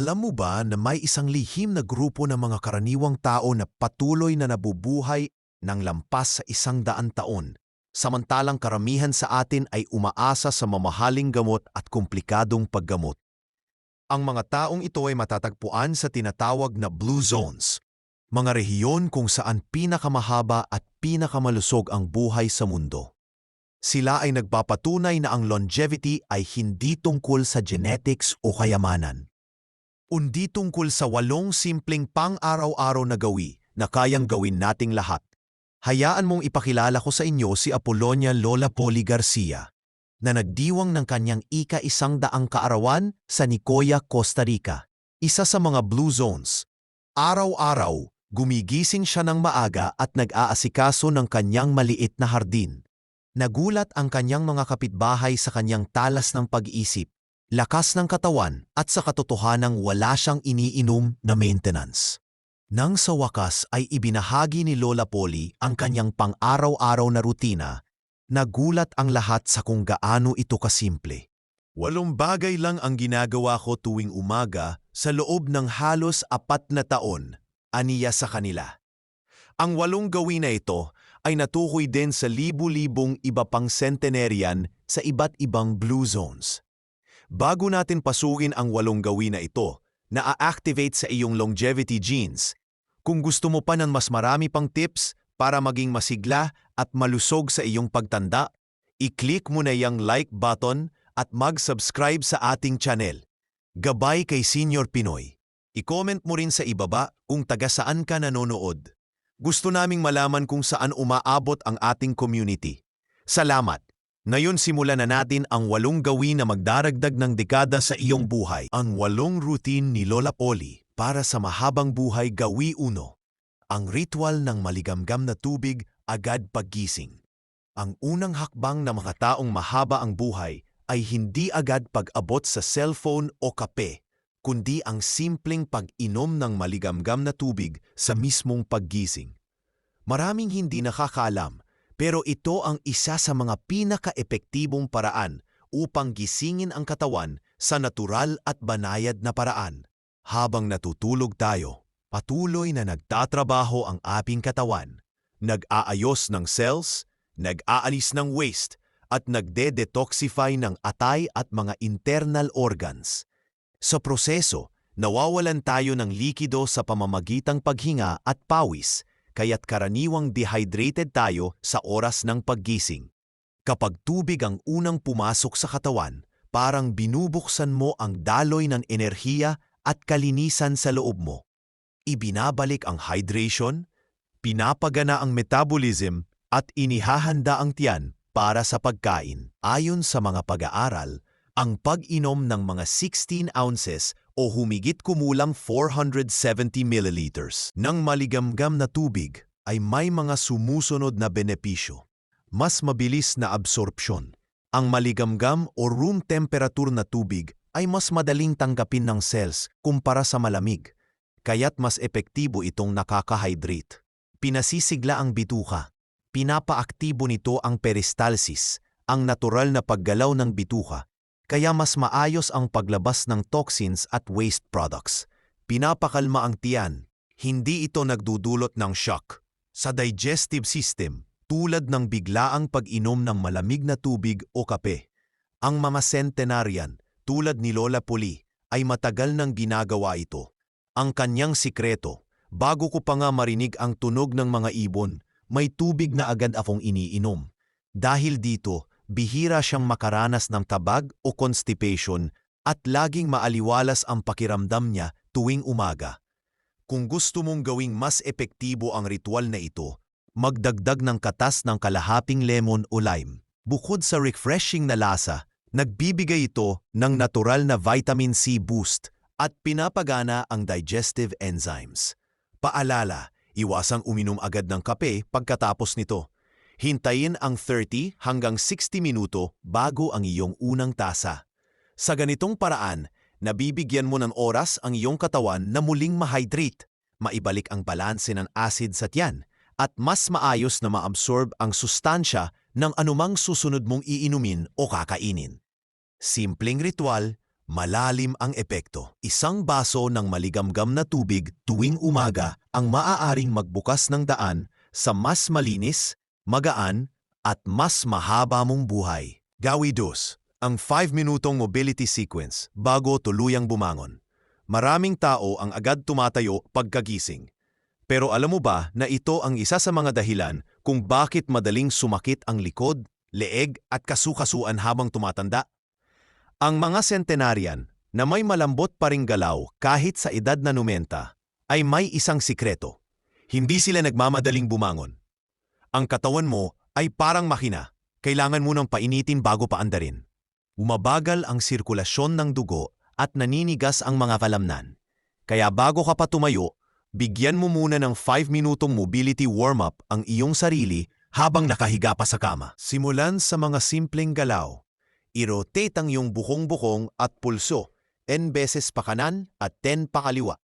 Alam mo ba na may isang lihim na grupo ng mga karaniwang tao na patuloy na nabubuhay ng lampas sa isang daan taon, samantalang karamihan sa atin ay umaasa sa mamahaling gamot at komplikadong paggamot. Ang mga taong ito ay matatagpuan sa tinatawag na Blue Zones, mga rehiyon kung saan pinakamahaba at pinakamalusog ang buhay sa mundo. Sila ay nagpapatunay na ang longevity ay hindi tungkol sa genetics o kayamanan. Undi tungkol sa walong simpleng pang-araw-araw na gawi na kayang gawin nating lahat. Hayaan mong ipakilala ko sa inyo si Apolonia Lola Poli Garcia na nagdiwang ng kanyang ika-isang daang kaarawan sa Nicoya, Costa Rica. Isa sa mga Blue Zones. Araw-araw, gumigising siya ng maaga at nag-aasikaso ng kanyang maliit na hardin. Nagulat ang kanyang mga kapitbahay sa kanyang talas ng pag-iisip lakas ng katawan at sa katotohanang wala siyang iniinom na maintenance. Nang sa wakas ay ibinahagi ni Lola Polly ang kanyang pang-araw-araw na rutina, nagulat ang lahat sa kung gaano ito kasimple. Walong bagay lang ang ginagawa ko tuwing umaga sa loob ng halos apat na taon, aniya sa kanila. Ang walong gawin na ito ay natukoy din sa libu-libong iba pang centenarian sa iba't ibang blue zones. Bago natin pasukin ang walong gawin na ito, na-activate sa iyong longevity genes, kung gusto mo pa ng mas marami pang tips para maging masigla at malusog sa iyong pagtanda, i-click mo na yung like button at mag-subscribe sa ating channel. Gabay kay Senior Pinoy. I-comment mo rin sa ibaba kung taga saan ka nanonood. Gusto naming malaman kung saan umaabot ang ating community. Salamat! Ngayon simulan na natin ang walong gawin na magdaragdag ng dekada sa iyong buhay. Ang walong routine ni Lola Poli para sa mahabang buhay gawi uno. Ang ritual ng maligamgam na tubig agad paggising. Ang unang hakbang ng mga taong mahaba ang buhay ay hindi agad pag-abot sa cellphone o kape, kundi ang simpleng pag-inom ng maligamgam na tubig sa mismong paggising. Maraming hindi nakakaalam pero ito ang isa sa mga pinaka-epektibong paraan upang gisingin ang katawan sa natural at banayad na paraan. Habang natutulog tayo, patuloy na nagtatrabaho ang ating katawan, nag-aayos ng cells, nag-aalis ng waste, at nagde-detoxify ng atay at mga internal organs. Sa proseso, nawawalan tayo ng likido sa pamamagitang paghinga at pawis kaya't karaniwang dehydrated tayo sa oras ng paggising. Kapag tubig ang unang pumasok sa katawan, parang binubuksan mo ang daloy ng enerhiya at kalinisan sa loob mo. Ibinabalik ang hydration, pinapagana ang metabolism at inihahanda ang tiyan para sa pagkain. Ayon sa mga pag-aaral, ang pag-inom ng mga 16 ounces o humigit kumulang 470 milliliters ng maligamgam na tubig ay may mga sumusunod na benepisyo. Mas mabilis na absorpsyon. Ang maligamgam o room temperature na tubig ay mas madaling tanggapin ng cells kumpara sa malamig, kaya't mas epektibo itong nakakahydrate. Pinasisigla ang bituka. Pinapaaktibo nito ang peristalsis, ang natural na paggalaw ng bituka kaya mas maayos ang paglabas ng toxins at waste products. Pinapakalma ang tiyan, hindi ito nagdudulot ng shock. Sa digestive system, tulad ng biglaang pag-inom ng malamig na tubig o kape. Ang mga centenarian, tulad ni Lola Puli, ay matagal nang ginagawa ito. Ang kanyang sikreto, bago ko pa nga marinig ang tunog ng mga ibon, may tubig na agad akong iniinom. Dahil dito, bihira siyang makaranas ng tabag o constipation at laging maaliwalas ang pakiramdam niya tuwing umaga. Kung gusto mong gawing mas epektibo ang ritual na ito, magdagdag ng katas ng kalahaping lemon o lime. Bukod sa refreshing na lasa, nagbibigay ito ng natural na vitamin C boost at pinapagana ang digestive enzymes. Paalala, iwasang uminom agad ng kape pagkatapos nito Hintayin ang 30 hanggang 60 minuto bago ang iyong unang tasa. Sa ganitong paraan, nabibigyan mo ng oras ang iyong katawan na muling mahydrate, maibalik ang balanse ng acid sa tiyan, at mas maayos na maabsorb ang sustansya ng anumang susunod mong iinumin o kakainin. Simpleng ritual, malalim ang epekto. Isang baso ng maligamgam na tubig tuwing umaga ang maaaring magbukas ng daan sa mas malinis, magaan, at mas mahaba mong buhay. Gawi 2. Ang 5-minutong mobility sequence bago tuluyang bumangon. Maraming tao ang agad tumatayo pagkagising. Pero alam mo ba na ito ang isa sa mga dahilan kung bakit madaling sumakit ang likod, leeg at kasukasuan habang tumatanda? Ang mga centenarian na may malambot pa ring galaw kahit sa edad na 90 ay may isang sikreto. Hindi sila nagmamadaling bumangon. Ang katawan mo ay parang makina. Kailangan mo ng painitin bago paandarin. Umabagal ang sirkulasyon ng dugo at naninigas ang mga kalamnan. Kaya bago ka pa tumayo, bigyan mo muna ng 5-minutong mobility warm-up ang iyong sarili habang nakahiga pa sa kama. Simulan sa mga simpleng galaw. I-rotate ang iyong bukong-bukong at pulso, 10 beses pa kanan at 10 pa kaliwa.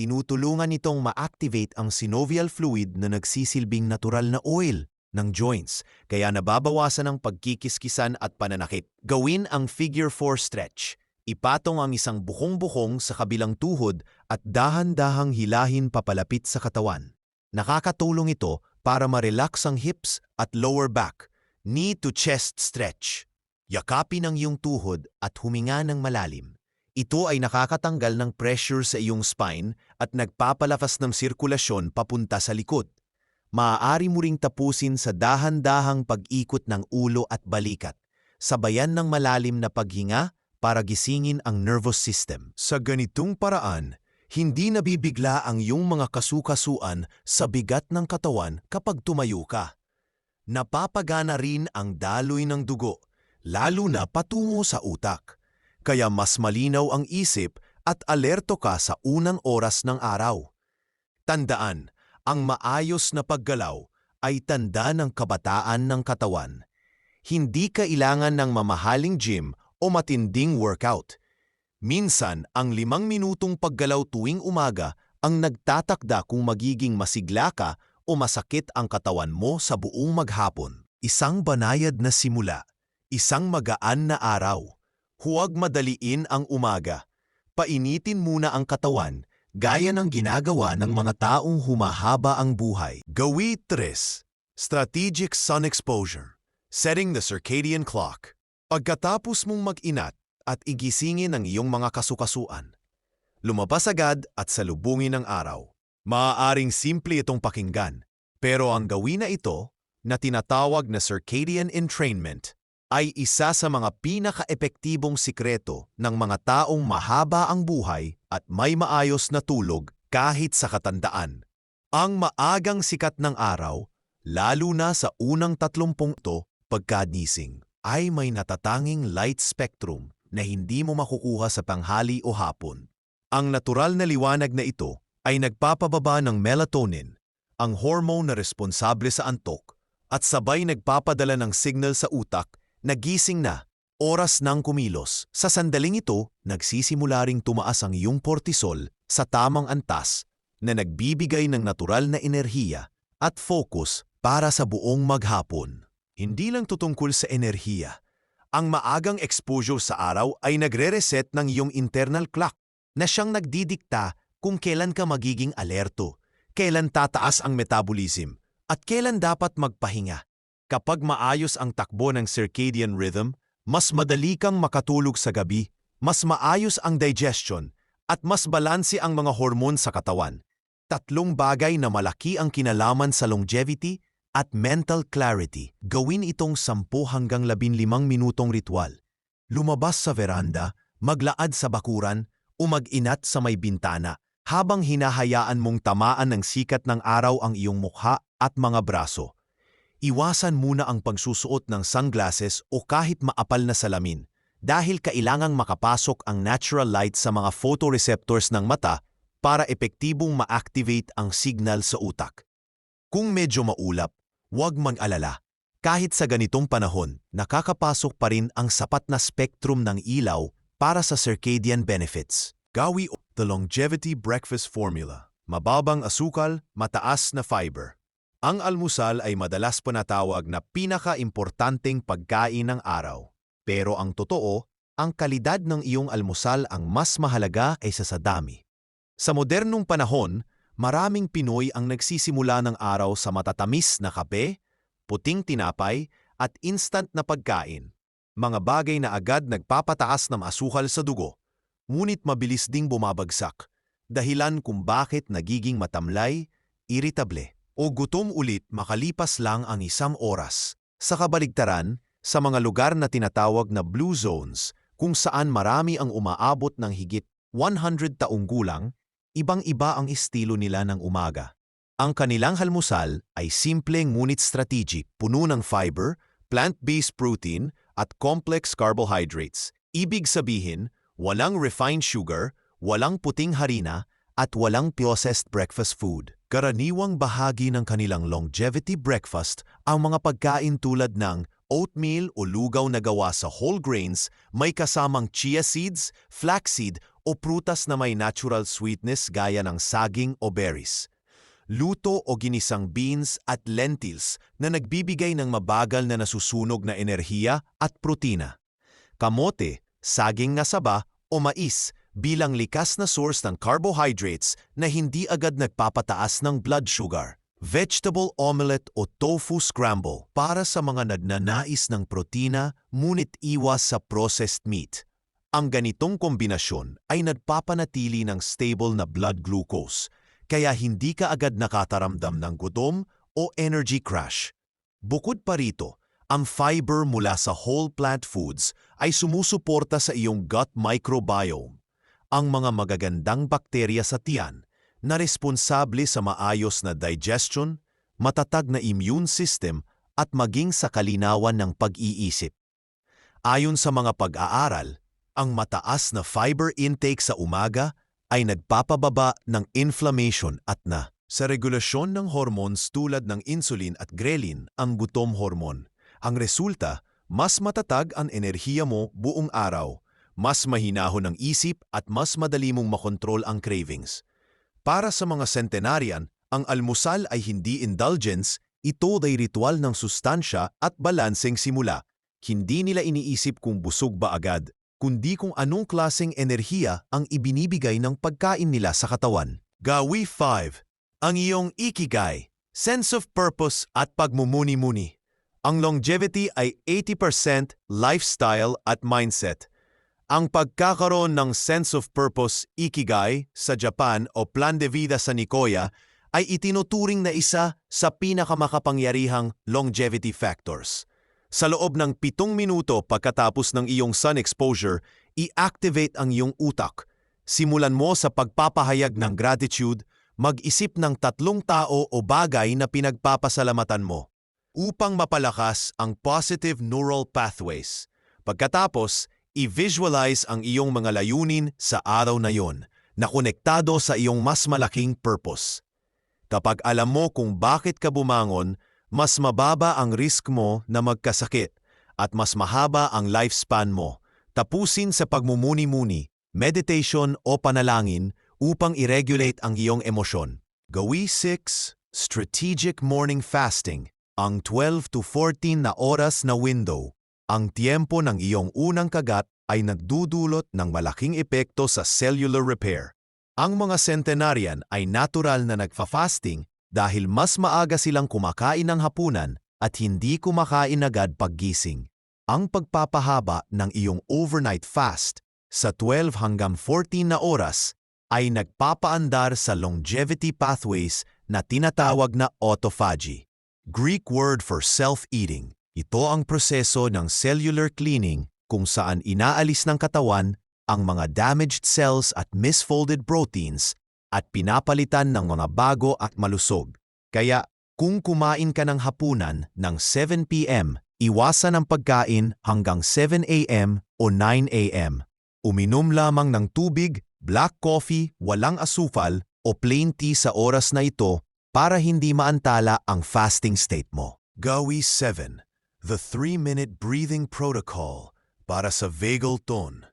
Tinutulungan itong ma-activate ang synovial fluid na nagsisilbing natural na oil ng joints, kaya nababawasan ang pagkikiskisan at pananakit. Gawin ang figure 4 stretch. Ipatong ang isang bukong-bukong sa kabilang tuhod at dahan-dahang hilahin papalapit sa katawan. Nakakatulong ito para ma-relax ang hips at lower back. Knee to chest stretch. Yakapin ang iyong tuhod at huminga ng malalim. Ito ay nakakatanggal ng pressure sa iyong spine at nagpapalakas ng sirkulasyon papunta sa likod. Maaari mo ring tapusin sa dahan-dahang pag-ikot ng ulo at balikat, sabayan ng malalim na paghinga para gisingin ang nervous system. Sa ganitong paraan, hindi nabibigla ang iyong mga kasukasuan sa bigat ng katawan kapag tumayo ka. Napapagana rin ang daloy ng dugo, lalo na patungo sa utak. Kaya mas malinaw ang isip at alerto ka sa unang oras ng araw. Tandaan, ang maayos na paggalaw ay tanda ng kabataan ng katawan. Hindi kailangan ng mamahaling gym o matinding workout. Minsan, ang limang minutong paggalaw tuwing umaga ang nagtatakda kung magiging masigla ka o masakit ang katawan mo sa buong maghapon. Isang banayad na simula, isang magaan na araw. Huwag madaliin ang umaga. Painitin muna ang katawan gaya ng ginagawa ng mga taong humahaba ang buhay. Gawi 3. Strategic Sun Exposure Setting the Circadian Clock Pagkatapos mong mag-inat at igisingin ang iyong mga kasukasuan, lumabas agad at salubungin ang araw. Maaaring simple itong pakinggan, pero ang gawin na ito, na tinatawag na circadian entrainment, ay isa sa mga pinaka-epektibong sikreto ng mga taong mahaba ang buhay at may maayos na tulog kahit sa katandaan. Ang maagang sikat ng araw, lalo na sa unang tatlumpung to pagkagising, ay may natatanging light spectrum na hindi mo makukuha sa panghali o hapon. Ang natural na liwanag na ito ay nagpapababa ng melatonin, ang hormone na responsable sa antok, at sabay nagpapadala ng signal sa utak Nagising na, oras ng kumilos. Sa sandaling ito, nagsisimula ring tumaas ang iyong cortisol sa tamang antas na nagbibigay ng natural na enerhiya at focus para sa buong maghapon. Hindi lang tutungkol sa enerhiya. Ang maagang exposure sa araw ay nagre-reset ng iyong internal clock na siyang nagdidikta kung kailan ka magiging alerto, kailan tataas ang metabolism, at kailan dapat magpahinga. Kapag maayos ang takbo ng circadian rhythm, mas madali kang makatulog sa gabi, mas maayos ang digestion, at mas balanse ang mga hormon sa katawan. Tatlong bagay na malaki ang kinalaman sa longevity at mental clarity. Gawin itong 10 hanggang 15 minutong ritual. Lumabas sa veranda, maglaad sa bakuran, o mag-inat sa may bintana habang hinahayaan mong tamaan ng sikat ng araw ang iyong mukha at mga braso. Iwasan muna ang pagsusuot ng sunglasses o kahit maapal na salamin dahil kailangang makapasok ang natural light sa mga photoreceptors ng mata para epektibong ma-activate ang signal sa utak. Kung medyo maulap, huwag mag-alala. Kahit sa ganitong panahon, nakakapasok pa rin ang sapat na spectrum ng ilaw para sa circadian benefits. Gawi The Longevity Breakfast Formula. Mababang asukal, mataas na fiber. Ang almusal ay madalas panatawag na pinaka-importanteng pagkain ng araw. Pero ang totoo, ang kalidad ng iyong almusal ang mas mahalaga kaysa sa dami. Sa modernong panahon, maraming Pinoy ang nagsisimula ng araw sa matatamis na kape, puting tinapay, at instant na pagkain. Mga bagay na agad nagpapataas ng asukal sa dugo, ngunit mabilis ding bumabagsak, dahilan kung bakit nagiging matamlay, iritable, o gutom ulit makalipas lang ang isang oras. Sa kabaligtaran, sa mga lugar na tinatawag na blue zones, kung saan marami ang umaabot ng higit 100 taong gulang, ibang-iba ang estilo nila ng umaga. Ang kanilang halmusal ay simple ngunit strategic, puno ng fiber, plant-based protein, at complex carbohydrates. Ibig sabihin, walang refined sugar, walang puting harina, at walang processed breakfast food. Karaniwang bahagi ng kanilang longevity breakfast ang mga pagkain tulad ng oatmeal o lugaw na gawa sa whole grains, may kasamang chia seeds, flaxseed o prutas na may natural sweetness gaya ng saging o berries. Luto o ginisang beans at lentils na nagbibigay ng mabagal na nasusunog na enerhiya at protina. Kamote, saging na saba o mais bilang likas na source ng carbohydrates na hindi agad nagpapataas ng blood sugar vegetable omelette o tofu scramble para sa mga nagnanais ng protina ngunit iwas sa processed meat. Ang ganitong kombinasyon ay nagpapanatili ng stable na blood glucose, kaya hindi ka agad nakataramdam ng gutom o energy crash. Bukod pa rito, ang fiber mula sa whole plant foods ay sumusuporta sa iyong gut microbiome, ang mga magagandang bakterya sa tiyan na responsable sa maayos na digestion, matatag na immune system at maging sa kalinawan ng pag-iisip. Ayon sa mga pag-aaral, ang mataas na fiber intake sa umaga ay nagpapababa ng inflammation at na sa regulasyon ng hormones tulad ng insulin at ghrelin, ang gutom hormone. Ang resulta, mas matatag ang enerhiya mo buong araw, mas mahinahon ang isip at mas madali mong makontrol ang cravings. Para sa mga centenarian, ang almusal ay hindi indulgence, ito ay ritual ng sustansya at balanseng simula. Hindi nila iniisip kung busog ba agad, kundi kung anong klaseng enerhiya ang ibinibigay ng pagkain nila sa katawan. Gawi 5. Ang iyong ikigai, sense of purpose at pagmumuni-muni. Ang longevity ay 80% lifestyle at mindset. Ang pagkakaroon ng sense of purpose, ikigai, sa Japan o plan de vida sa Nicoya ay itinuturing na isa sa pinakamakapangyarihang longevity factors. Sa loob ng pitong minuto pagkatapos ng iyong sun exposure, i-activate ang iyong utak. Simulan mo sa pagpapahayag ng gratitude, mag-isip ng tatlong tao o bagay na pinagpapasalamatan mo upang mapalakas ang positive neural pathways. Pagkatapos, i-visualize ang iyong mga layunin sa araw na yon na konektado sa iyong mas malaking purpose. Kapag alam mo kung bakit ka bumangon, mas mababa ang risk mo na magkasakit at mas mahaba ang lifespan mo. Tapusin sa pagmumuni-muni, meditation o panalangin upang i-regulate ang iyong emosyon. Gawi 6. Strategic Morning Fasting Ang 12 to 14 na oras na window ang tiempo ng iyong unang kagat ay nagdudulot ng malaking epekto sa cellular repair. Ang mga centenarian ay natural na nagfa-fasting dahil mas maaga silang kumakain ng hapunan at hindi kumakain agad paggising. Ang pagpapahaba ng iyong overnight fast sa 12 hanggang 14 na oras ay nagpapaandar sa longevity pathways na tinatawag na autophagy, Greek word for self-eating. Ito ang proseso ng cellular cleaning kung saan inaalis ng katawan ang mga damaged cells at misfolded proteins at pinapalitan ng mga bago at malusog. Kaya kung kumain ka ng hapunan ng 7 p.m., iwasan ang pagkain hanggang 7 a.m. o 9 a.m. Uminom lamang ng tubig, black coffee, walang asukal o plain tea sa oras na ito para hindi maantala ang fasting state mo. Gawi 7 The 3-Minute Breathing Protocol para sa vagal tone.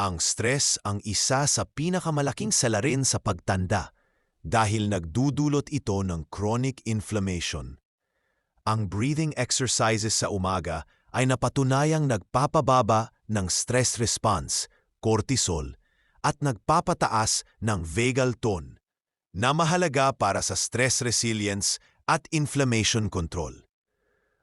Ang stress ang isa sa pinakamalaking salarin sa pagtanda dahil nagdudulot ito ng chronic inflammation. Ang breathing exercises sa umaga ay napatunayang nagpapababa ng stress response, cortisol, at nagpapataas ng vagal tone na mahalaga para sa stress resilience at inflammation control.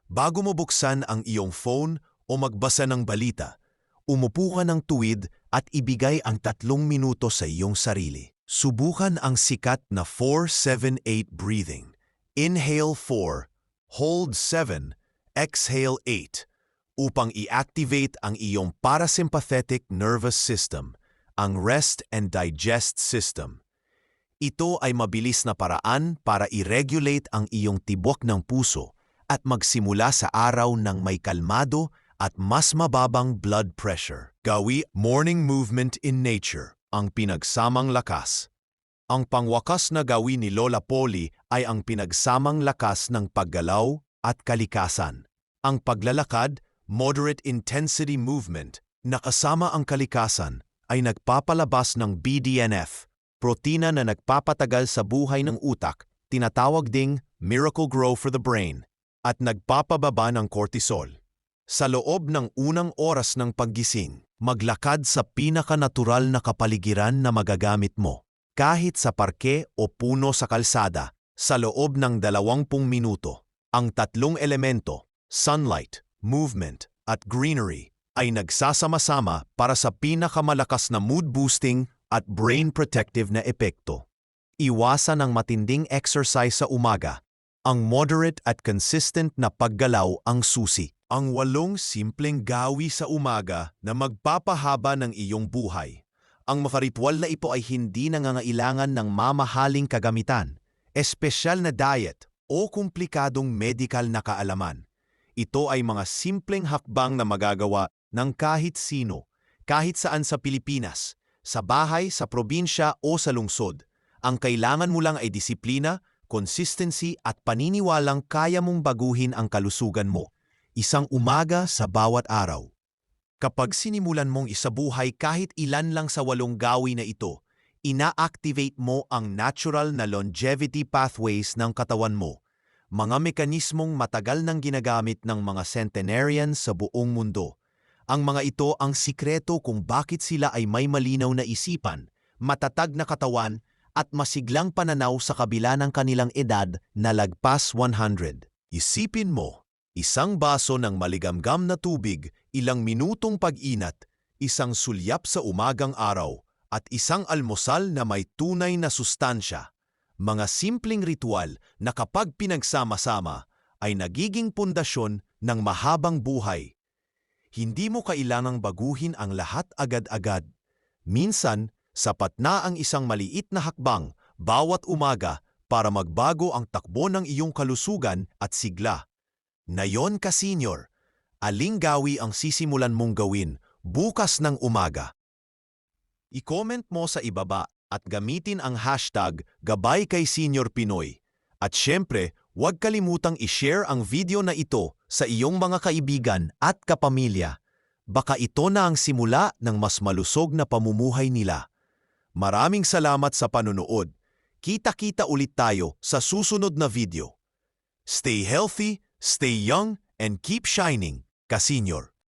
Bago mo buksan ang iyong phone o magbasa ng balita, umupo ka ng tuwid at ibigay ang tatlong minuto sa iyong sarili. Subukan ang sikat na 4-7-8 breathing. Inhale 4, hold 7, exhale 8 upang i-activate ang iyong parasympathetic nervous system, ang rest and digest system. Ito ay mabilis na paraan para i-regulate ang iyong tibok ng puso at magsimula sa araw ng may kalmado at mas mababang blood pressure. Gawi morning movement in nature, ang pinagsamang lakas. Ang pangwakas na gawi ni Lola Polly ay ang pinagsamang lakas ng paggalaw at kalikasan. Ang paglalakad, moderate intensity movement, na kasama ang kalikasan ay nagpapalabas ng BDNF, protina na nagpapatagal sa buhay ng utak, tinatawag ding miracle grow for the brain, at nagpapababa ng cortisol. Sa loob ng unang oras ng paggising, maglakad sa pinakanatural na kapaligiran na magagamit mo. Kahit sa parke o puno sa kalsada, sa loob ng 20 minuto, ang tatlong elemento, sunlight, movement, at greenery, ay nagsasama-sama para sa pinakamalakas na mood-boosting at brain-protective na epekto. Iwasan ang matinding exercise sa umaga. Ang moderate at consistent na paggalaw ang susi. Ang walong simpleng gawi sa umaga na magpapahaba ng iyong buhay. Ang makaritwal na ito ay hindi nangangailangan ng mamahaling kagamitan, espesyal na diet o komplikadong medical na kaalaman. Ito ay mga simpleng hakbang na magagawa ng kahit sino, kahit saan sa Pilipinas, sa bahay, sa probinsya o sa lungsod. Ang kailangan mo lang ay disiplina, consistency at paniniwalang kaya mong baguhin ang kalusugan mo. Isang umaga sa bawat araw. Kapag sinimulan mong isabuhay kahit ilan lang sa walong gawi na ito, ina-activate mo ang natural na longevity pathways ng katawan mo, mga mekanismong matagal nang ginagamit ng mga centenarians sa buong mundo. Ang mga ito ang sikreto kung bakit sila ay may malinaw na isipan, matatag na katawan, at masiglang pananaw sa kabila ng kanilang edad na lagpas 100. Isipin mo, Isang baso ng maligamgam na tubig, ilang minutong pag-inat, isang sulyap sa umagang araw, at isang almusal na may tunay na sustansya. Mga simpleng ritual na kapag pinagsama-sama ay nagiging pundasyon ng mahabang buhay. Hindi mo kailangang baguhin ang lahat agad-agad. Minsan, sapat na ang isang maliit na hakbang bawat umaga para magbago ang takbo ng iyong kalusugan at sigla. Ngayon ka senior, aling gawi ang sisimulan mong gawin bukas ng umaga? I-comment mo sa ibaba at gamitin ang hashtag Gabay kay Senior Pinoy. At syempre, huwag kalimutang i-share ang video na ito sa iyong mga kaibigan at kapamilya. Baka ito na ang simula ng mas malusog na pamumuhay nila. Maraming salamat sa panunood. Kita-kita ulit tayo sa susunod na video. Stay healthy, Stay young and keep shining, Kasenyor.